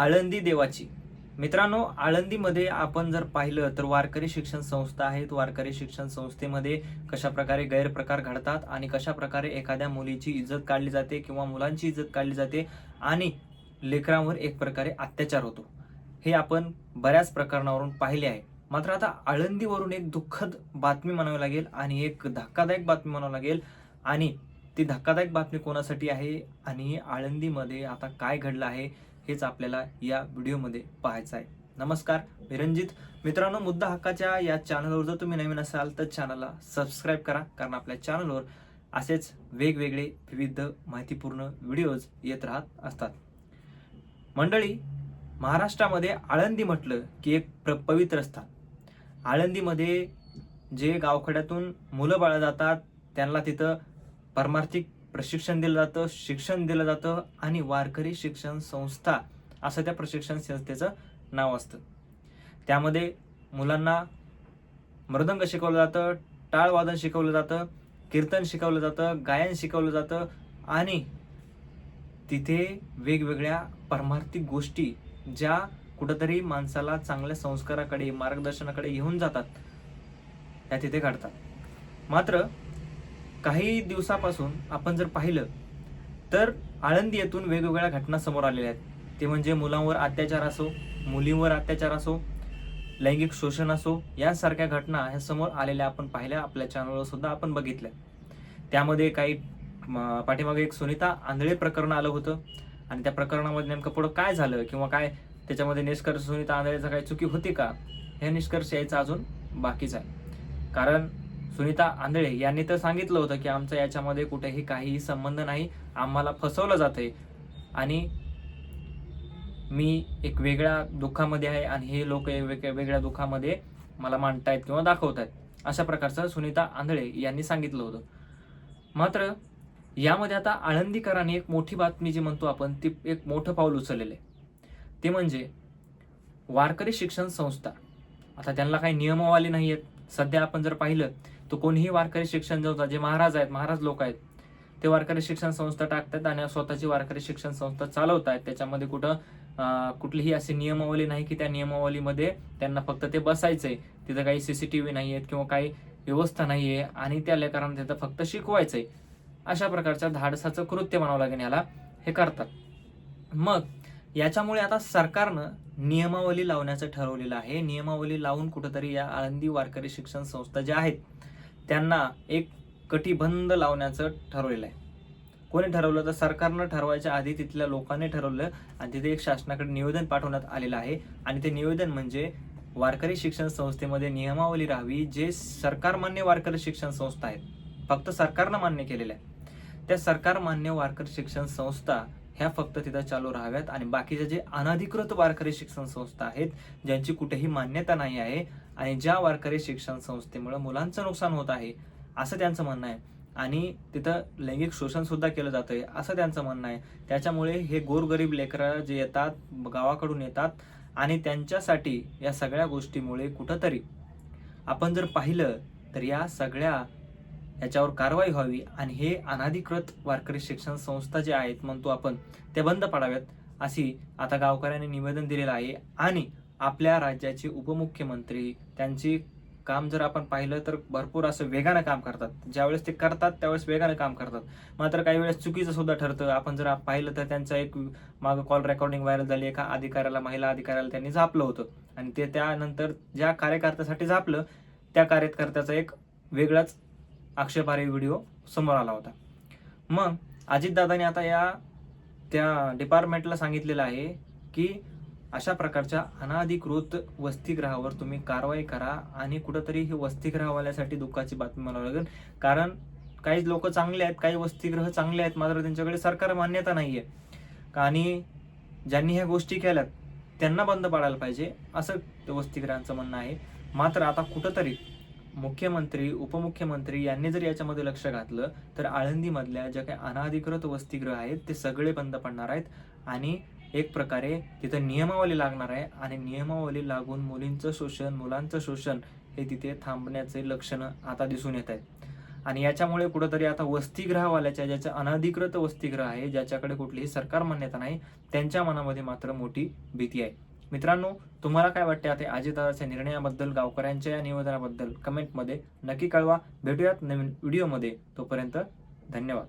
आळंदी देवाची. मित्रांनो आळंदीमध्ये आपण जर पाहिलं तर वारकरी शिक्षण संस्था आहेत. वारकरी शिक्षण संस्थेमध्ये कशा प्रकारे गैरप्रकार घडतात आणि कशा प्रकारे एखाद्या मुलीची इज्जत काढली जाते किंवा मुलांची इज्जत काढली जाते आणि लेकरांवर एक प्रकारे अत्याचार होतो. हे आपण बऱ्याच प्रकरणावरून पाहिले आहे. मात्र आता आळंदीवरून एक दुःखद बातमी म्हणावी लागेल आणि एक धक्कादायक बातमी म्हणावी लागेल आणि ती धक्कादायक बातमी कोणासाठी आहे आणि आळंदीमध्ये आता काय घडलं आहे हेच आपल्याला या व्हिडिओमध्ये पाहायचं आहे. नमस्कार मी रणजित. मित्रांनो मुद्दा हक्काच्या या चॅनलवर जर तुम्ही नवीन असाल तर चॅनलला सबस्क्राईब करा कारण आपल्या चॅनलवर असेच वेगवेगळे विविध माहितीपूर्ण व्हिडिओज येत राहत असतात. मंडळी महाराष्ट्रामध्ये आळंदी म्हटलं की एक प्र पवित्र स्थान. आळंदीमध्ये जे गावखड्यातून मुलं बाळं जातात त्यांना तिथं परमार्थिक प्रशिक्षण दिलं जातं शिक्षण दिलं जातं आणि वारकरी शिक्षण संस्था असं त्या प्रशिक्षण संस्थेचं नाव असतं. त्यामध्ये मुलांना मृदंग शिकवलं जातं टाळवादन शिकवलं जातं कीर्तन शिकवलं जातं गायन शिकवलं जातं आणि तिथे वेगवेगळ्या परमार्थिक गोष्टी ज्या कुठंतरी माणसाला चांगल्या संस्काराकडे मार्गदर्शनाकडे घेऊन जातात त्या तिथे घडतात. मात्र काही दिवसापासून आपण जर पाहिलं तर आळंदी येथून वेगवेगळ्या घटना समोर आलेल्या आहेत. ते म्हणजे मुलांवर अत्याचार असो मुलींवर अत्याचार असो लैंगिक शोषण असो यासारख्या घटना ह्या समोर आलेल्या आपण पाहिल्या आपल्या चॅनलवर सुद्धा आपण बघितल्या. त्यामध्ये काही म, पाठीमागे एक सुनीता आंधळे प्रकरण आलं होतं. आणि त्या प्रकरणामध्ये नेमकं पुढं काय झालं किंवा काय त्याच्यामध्ये निष्कर्ष सुनीता आंधळेचा काही चुकी होती का हे निष्कर्ष यायचा अजून बाकीच आहे. कारण सुनीता आंधळे यांनी तर सांगितलं होतं की आमचा याच्यामध्ये कुठेही काहीही संबंध नाही आम्हाला फसवलं जातंय. आणि मी एक वेगळ्या दुःखामध्ये आहे आणि हे लोक वेगळ्या दुःखामध्ये मला मांडतायत किंवा दाखवतायत अशा प्रकारचं सुनीता आंधळे यांनी सांगितलं होतं. मात्र यामध्ये आता आळंदीकरांनी एक मोठी बातमी जी म्हणतो आपण ती एक मोठं पाऊल उचललेलं आहे. ते म्हणजे वारकरी शिक्षण संस्था. आता त्यांना काही नियमावली नाही आहेत सध्या आपण जर पाहिलं तो कोणीही वारकरी शिक्षण संस्था जे महाराज आहेत महाराज लोक आहेत ते वारकरी शिक्षण संस्था टाकतात आणि स्वतःची वारकरी शिक्षण संस्था चालवत आहेत त्याच्यामध्ये कुठं कुठलीही अशी नियमावली नाही की त्या नियमावलीमध्ये त्यांना फक्त ते बसायचंय. तिथं काही सीसीटीव्ही नाही आहेत किंवा काही व्यवस्था नाही आहे आणि त्या लेकरांना तिथं फक्त शिकवायचंय. अशा प्रकारच्या धाडसाचं कृत्य म्हणावं लागेल याला. हे करतात. मग याच्यामुळे आता सरकारनं नियमावली लावण्याचं ठरवलेलं आहे. नियमावली लावून कुठंतरी या आळंदी वारकरी शिक्षण संस्था ज्या आहेत त्यांना एक कटिबंध लावण्याचं ठरवलेलं आहे. कोणी ठरवलं तर सरकारनं ठरवायच्या आधी तिथल्या लोकांनी ठरवलं आणि तिथे एक शासनाकडे निवेदन पाठवण्यात आलेलं आहे. आणि ते निवेदन म्हणजे वारकरी शिक्षण संस्थेमध्ये नियमावली राहावी जे सरकारमान्य वारकरी शिक्षण संस्था आहेत. फक्त सरकारनं मान्य केलेलं आहे. त्या सरकार मान्य वारकरी शिक्षण संस्था ह्या फक्त तिथं चालू राहाव्यात. आणि बाकीच्या जे अनधिकृत वारकरी शिक्षण संस्था आहेत ज्यांची कुठेही मान्यता नाही आहे आणि ज्या वारकरी शिक्षण संस्थेमुळे मुलांचं नुकसान होत आहे असं त्यांचं म्हणणं आहे. आणि तिथं लैंगिक शोषण सुद्धा केलं जातंय असं त्यांचं म्हणणं आहे. त्याच्यामुळे हे गोरगरीब लेकरं जे येतात गावाकडून येतात आणि त्यांच्यासाठी या सगळ्या गोष्टीमुळे कुठंतरी आपण जर पाहिलं तर या सगळ्या याच्यावर कारवाई व्हावी आणि हे अनाधिकृत वारकरी शिक्षण संस्था जे आहेत म्हणतो आपण ते बंद पाडाव्यात अशी आता गावकऱ्यांनी निवेदन दिलेलं आहे. आणि आपल्या राज्याचे उपमुख्यमंत्री त्यांची काम जर आपण पाहिलं तर भरपूर असं वेगानं काम करतात. ज्यावेळेस ते करतात त्यावेळेस वेगानं काम करतात. मात्र काही वेळेस चुकीचं सुद्धा ठरतं. आपण जर पाहिलं तर त्यांचा एक मागं कॉल रेकॉर्डिंग व्हायरल झाली. एका अधिकाऱ्याला महिला अधिकाऱ्याला त्यांनी झापलं होतं. आणि ते त्यानंतर ज्या कार्यकर्त्यासाठी झापलं त्या कार्यकर्त्याचा एक वेगळाच आक्षेपार्ह व्हिडिओ समोर आला होता. मग अजितदादाने आता या त्या डिपार्टमेंटला सांगितलेलं आहे की अशा प्रकारच्या अनाधिकृत वसतिगृहावर तुम्ही कारवाई करा आणि कुठंतरी हे वसतिगृहवाल्यासाठी दुःखाची बातमी म्हणावं लागेल. कारण काही लोक चांगले आहेत काही वसतिगृह चांगले आहेत मात्र त्यांच्याकडे सरकार मान्यता नाही आहे आणि ज्यांनी ह्या गोष्टी केल्यात त्यांना बंद पाडायला पाहिजे असं ते वसतिगृहांचं म्हणणं आहे. मात्र आता कुठंतरी मुख्यमंत्री उपमुख्यमंत्री यांनी जर याच्यामध्ये लक्ष घातलं तर आळंदीमधल्या ज्या काही अनाधिकृत वसतिगृह आहेत ते सगळे बंद पडणार आहेत. आणि एक प्रकारे तिथं नियमावली लागणार आहे आणि नियमावली लागून मुलींचं शोषण मुलांचं शोषण हे तिथे थांबण्याचे लक्षणं आता दिसून येत आहेत. आणि याच्यामुळे कुठंतरी आता वसतिगृहवाल्याच्या ज्याच्या अनधिकृत वसतिगृह आहे ज्याच्याकडे कुठलीही सरकार मान्यता नाही त्यांच्या मनामध्ये मात्र मोठी भीती आहे. मित्रांनो तुम्हाला काय वाटते आता अजितदादाच्या निर्णयाबद्दल गावकऱ्यांच्या या निवेदनाबद्दल? कमेंटमध्ये नक्की कळवा. भेटूयात नवीन व्हिडिओमध्ये तोपर्यंत धन्यवाद.